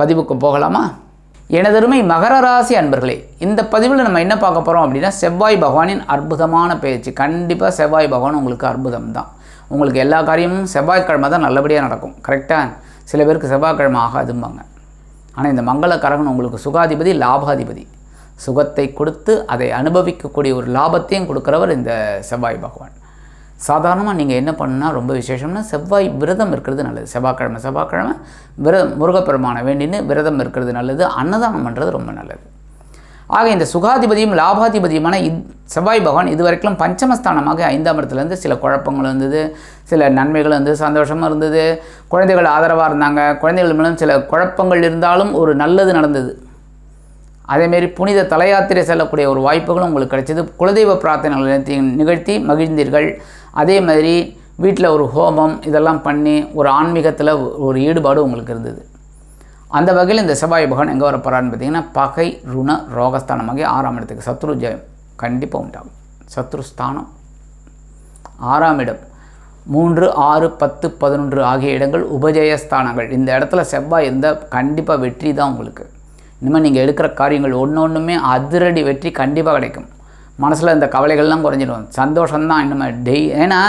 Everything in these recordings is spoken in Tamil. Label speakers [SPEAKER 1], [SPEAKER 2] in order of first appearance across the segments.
[SPEAKER 1] பதிவுக்கு போகலாமா? எனதருமை மகர ராசி அன்பர்களே இந்த பதிவில் நம்ம என்ன பார்க்க போகிறோம் அப்படின்னா செவ்வாய் பகவானின் அற்புதமான பேச்சு. கண்டிப்பாக செவ்வாய் பகவான் உங்களுக்கு அற்புதம் தான். உங்களுக்கு எல்லா காரியமும் செவ்வாய்க்கிழமை தான் நல்லபடியாக நடக்கும். கரெக்டாக சில பேருக்கு செவ்வாய்க்கிழமை ஆகாதும்பாங்க. ஆனால் இந்த மங்களகரகன் உங்களுக்கு சுகாதிபதி லாபாதிபதி. சுகத்தை கொடுத்து அதை அனுபவிக்கக்கூடிய ஒரு லாபத்தையும் கொடுக்குறவர் இந்த செவ்வாய் பகவான். சாதாரணமாக நீங்கள் என்ன பண்ணுன்னா ரொம்ப விசேஷம்னா செவ்வாய் விரதம் இருக்கிறது நல்லது. செவ்வாய்க்கிழமை செவ்வாய்க்கிழமை விரதம் முருகப்பெருமானை வேண்டின்னு விரதம் இருக்கிறது நல்லது. அன்னதானம் பண்ணுறது ரொம்ப நல்லது. ஆக இந்த சுகாதிபதியும் லாபாதிபதியுமான இத் செவ்வாய் பகவான் இது வரைக்கும் பஞ்சமஸ்தானமாக ஐந்தாம் இடத்துலேருந்து சில குழப்பங்கள் இருந்தது. சில நன்மைகள் இருந்தது சந்தோஷமாக இருந்தது. குழந்தைகள் ஆதரவாக இருந்தாங்க. குழந்தைகள் மூலம் சில குழப்பங்கள் இருந்தாலும் ஒரு நல்லது நடந்தது. அதேமாரி புனித தலையாத்திரை செல்லக்கூடிய ஒரு வாய்ப்புகளும் உங்களுக்கு கிடைச்சது. குலதெய்வ பிரார்த்தனைகளை நிகழ்த்தி மகிழ்ந்தீர்கள். அதே மாதிரி வீட்டில் ஒரு ஹோமம் இதெல்லாம் பண்ணி ஒரு ஆன்மீகத்தில் ஒரு ஈடுபாடு உங்களுக்கு இருந்தது. அந்த வகையில் இந்த செவ்வாய் பகவான் எங்கே வரப்போகிறான்னு பார்த்தீங்கன்னா பகை ருண ரோகஸ்தானமாகி ஆறாம் இடத்துக்கு சத்ரு ஜெயம் கண்டிப்பாக உண்டாகும். சத்ருஸ்தானம் ஆறாம் இடம். மூன்று ஆறு பத்து பதினொன்று ஆகிய இடங்கள் உபஜயஸ்தானங்கள் இந்த இடத்துல செவ்வாய் இருந்தால் கண்டிப்பாக வெற்றி தான் உங்களுக்கு. இனிமேல் நீங்கள் எடுக்கிற காரியங்கள் ஒன்று ஒன்றுமே அதிரடி வெற்றி கண்டிப்பாக கிடைக்கும். மனசில் இந்த கவலைகள்லாம் குறைஞ்சிடும் சந்தோஷம்தான் இன்னுமே டெய் ஏன்னா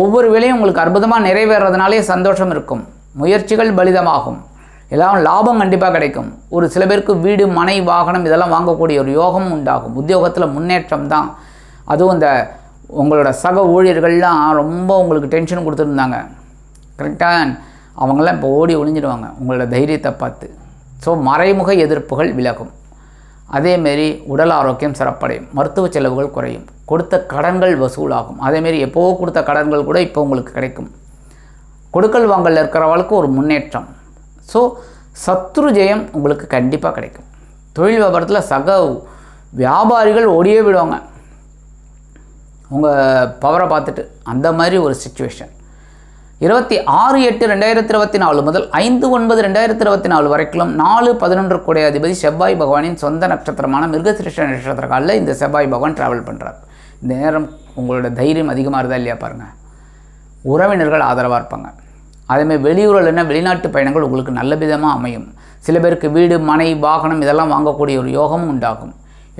[SPEAKER 1] ஒவ்வொரு வேலையும் உங்களுக்கு அற்புதமாக நிறைவேறதுனாலே சந்தோஷம் இருக்கும். முயற்சிகள் பலிதமாகும். எல்லாம் லாபம் கண்டிப்பாக கிடைக்கும். ஒரு சில பேருக்கு வீடு மனை வாகனம் இதெல்லாம் வாங்கக்கூடிய ஒரு யோகமும் உண்டாகும். உத்தியோகத்தில் முன்னேற்றம் தான் அதுவும் இந்த உங்களோட சக ஊழியர்கள்லாம் ரொம்ப உங்களுக்கு டென்ஷன் கொடுத்துருந்தாங்க. கரெக்டாக அவங்களாம் இப்போ ஓடி ஒளிஞ்சிடுவாங்க உங்களோட தைரியத்தை பார்த்து. ஸோ மறைமுக எதிர்ப்புகள் விலகும். அதேமாரி உடல் ஆரோக்கியம் சிறப்படையும். மருத்துவ செலவுகள் குறையும். கொடுத்த கடன்கள் வசூலாகும். அதேமாரி எப்போவோ கொடுத்த கடன்கள் கூட இப்போ உங்களுக்கு கிடைக்கும். கொடுக்கல் வாங்கல் இருக்கிறவளுக்கு ஒரு முன்னேற்றம். ஸோ சத்ரு ஜெயம் உங்களுக்கு கண்டிப்பாக கிடைக்கும். தொழில் வியாபாரத்தில் சக வியாபாரிகள் ஓடியே விடுவாங்க உங்கள் பவரை பார்த்துட்டு. அந்த மாதிரி ஒரு சுச்சுவேஷன் இருபத்தி ஆறு எட்டு ரெண்டாயிரத்தி இருபத்தி நாலு முதல் ஐந்து ஒன்பது ரெண்டாயிரத்தி இருபத்தி நாலு வரைக்கும் நாலு பதினொன்று கோடி அதிபதி செவ்வாய் பகவானின் சொந்த நட்சத்திரமான மிருகசிருஷ்ட நட்சத்திர காலில் இந்த செவ்வாய் பகவான் ட்ராவல் பண்ணுறார் இந்த நேரம் உங்களோட தைரியம் அதிகமாக இருந்தால் இல்லையா பாருங்கள் உறவினர்கள் ஆதரவாக இருப்பாங்க. அதேமாதிரி வெளியூரில் என்ன வெளிநாட்டு பயணங்கள் உங்களுக்கு நல்ல விதமாக அமையும். சில பேருக்கு வீடு மனை வாகனம் இதெல்லாம் வாங்கக்கூடிய ஒரு யோகமும் உண்டாகும்.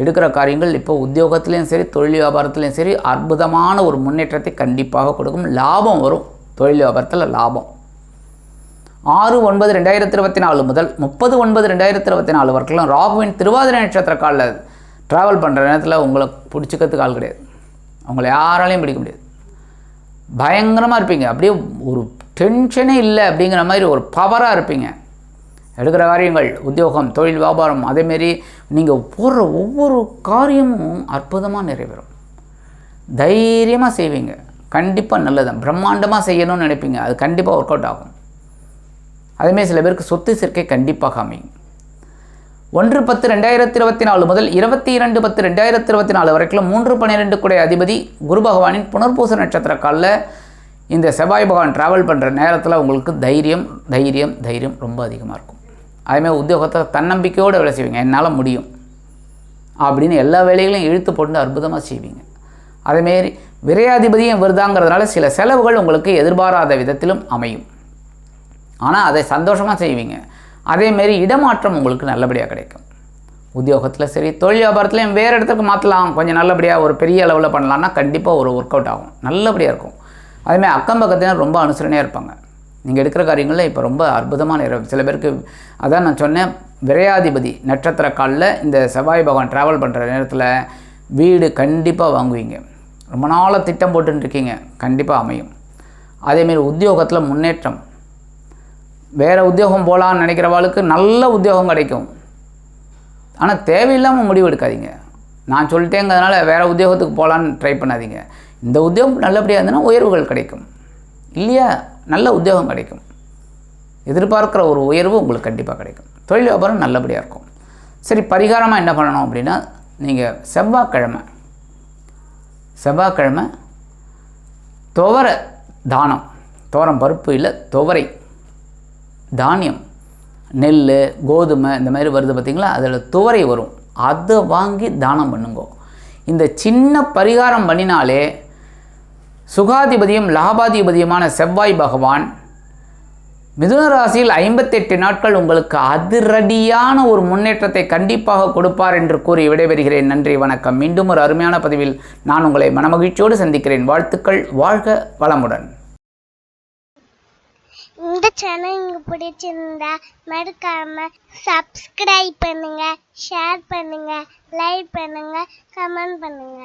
[SPEAKER 1] எடுக்கிற காரியங்கள் இப்போ உத்தியோகத்துலேயும் சரி தொழில் வியாபாரத்துலேயும் சரி அற்புதமான ஒரு முன்னேற்றத்தை கண்டிப்பாக கொடுக்கும். லாபம் வரும். தொழில் வியாபாரத்தில் லாபம். ஆறு ஒன்பது ரெண்டாயிரத்தி இருபத்தி நாலு முதல் முப்பது ஒன்பது ரெண்டாயிரத்தி இருபத்தி நாலு வரைக்கும் ராகுவின் திருவாதிரை நட்சத்திர காலில் ட்ராவல் பண்ணுற நேரத்தில் உங்களை பிடிச்சிக்கிறதுக்கு ஆள் கிடையாது. அவங்கள யாராலையும் பிடிக்க முடியாது. பயங்கரமாக இருப்பீங்க. அப்படியே ஒரு டென்ஷனே இல்லை அப்படிங்கிற மாதிரி ஒரு பவராக இருப்பீங்க. எடுக்கிற காரியங்கள் உத்தியோகம் தொழில் வியாபாரம் அதேமாரி நீங்கள் போடுற ஒவ்வொரு காரியமும் அற்புதமாக நிறைவேறும். தைரியமாக செய்வீங்க. கண்டிப்பாக நல்லதான் பிரம்மாண்டமாக செய்யணும்னு நினைப்பீங்க. அது கண்டிப்பாக ஒர்க் அவுட் ஆகும். அதேமாதிரி சில பேருக்கு சொத்து சேர்க்கை கண்டிப்பாக அமையும். ஒன்று பத்து ரெண்டாயிரத்தி இருபத்தி நாலு முதல் இருபத்தி இரண்டு பத்து ரெண்டாயிரத்தி இருபத்தி நாலு வரைக்கும் மூன்று பன்னிரெண்டு கூடிய அதிபதி குரு பகவானின் புனர்பூச நட்சத்திர காலில் இந்த செவ்வாய் பகவான் ட்ராவல் பண்ணுற நேரத்தில் உங்களுக்கு தைரியம் தைரியம் தைரியம் ரொம்ப அதிகமாக இருக்கும். அதேமாதிரி உத்தியோகத்தை தன்னம்பிக்கையோடு வேலை செய்வீங்க. என்னால் முடியும். அப்படின்னு எல்லா வேலைகளையும் இழுத்து போட்டு அற்புதமாக செய்வீங்க. அதேமாரி விரையாதிபதியும் வருதாங்கிறதுனால சில செலவுகள் உங்களுக்கு எதிர்பாராத விதத்திலும் அமையும். ஆனால் அதை சந்தோஷமாக செய்வீங்க. அதேமாரி இடமாற்றம் உங்களுக்கு நல்லபடியாக கிடைக்கும். உத்தியோகத்தில் சரி தொழில் வியாபாரத்துலையும் வேறு இடத்துக்கு மாற்றலாம் கொஞ்சம் நல்லபடியாக ஒரு பெரிய அளவில் பண்ணலான்னா கண்டிப்பாக ஒரு ஒர்க் அவுட் ஆகும். நல்லபடியாக இருக்கும். அதேமாதிரி அக்கம் பக்கத்தினர் ரொம்ப அனுசரணையாக இருப்பாங்க. நீங்கள் எடுக்கிற காரியங்களில் இப்போ ரொம்ப அற்புதமான நேரம் சில பேருக்கு அதான் நான் சொன்னேன் விரையாதிபதி நட்சத்திர காலில் இந்த செவ்வாய் பகவான் ட்ராவல் பண்ணுற நேரத்தில் வீடு கண்டிப்பாக வாங்குவீங்க. ரொம்ப நாளாக திட்டம் போட்டுருக்கீங்க கண்டிப்பாக அமையும். அதேமாரி உத்தியோகத்தில் முன்னேற்றம். வேறு உத்தியோகம் போகலான்னு நினைக்கிறவாளுக்கு நல்ல உத்தியோகம் கிடைக்கும். ஆனால் தேவையில்லாமல் முடிவு எடுக்காதீங்க. நான் சொல்லிட்டேங்கிறதுனால வேறு உத்தியோகத்துக்கு போகலான்னு ட்ரை பண்ணாதீங்க. இந்த உத்தியோகம் நல்லபடியாக இருந்ததுன்னா உயர்வுகள் கிடைக்கும். இல்லையா? நல்ல உத்தியோகம் கிடைக்கும். எதிர்பார்க்குற ஒரு உயர்வு உங்களுக்கு கண்டிப்பாக கிடைக்கும். தொழில் வியாபாரம் நல்லபடியாக இருக்கும். சரி பரிகாரமாக என்ன பண்ணணும் அப்படின்னா நீங்கள் செவ்வாய்க்கிழமை செவ்வாய்க்கிழமை துவர தானம். துவரம் பருப்பு இல்லை துவரை தானியம். நெல் கோதுமை இந்த மாதிரி வருது பார்த்திங்களா அதில் துவரை வரும். அதை வாங்கி தானம் பண்ணுங்க. இந்த சின்ன பரிகாரம் பண்ணினாலே சுகாதிபதியும் லாபாதிபதியுமான செவ்வாய் பகவான் மிதுன ராசியில் ஐம்பத்தெட்டு நாட்கள் உங்களுக்கு அதிரடியான ஒரு முன்னேற்றத்தை கண்டிப்பாக கொடுப்பார் என்று கூறி விடைபெறுகிறேன். நன்றி வணக்கம். மீண்டும் ஒரு அருமையான பதிவில் நான் உங்களை மனமகிழ்ச்சியோடு சந்திக்கிறேன். வாழ்த்துக்கள் வாழ்க வளமுடன்.
[SPEAKER 2] இந்த சேனல் உங்களுக்கு பிடிச்சிருந்தா மறக்காம சப்ஸ்கிரைப் பண்ணுங்க ஷேர் பண்ணுங்க லைக் பண்ணுங்க கமெண்ட் பண்ணுங்க.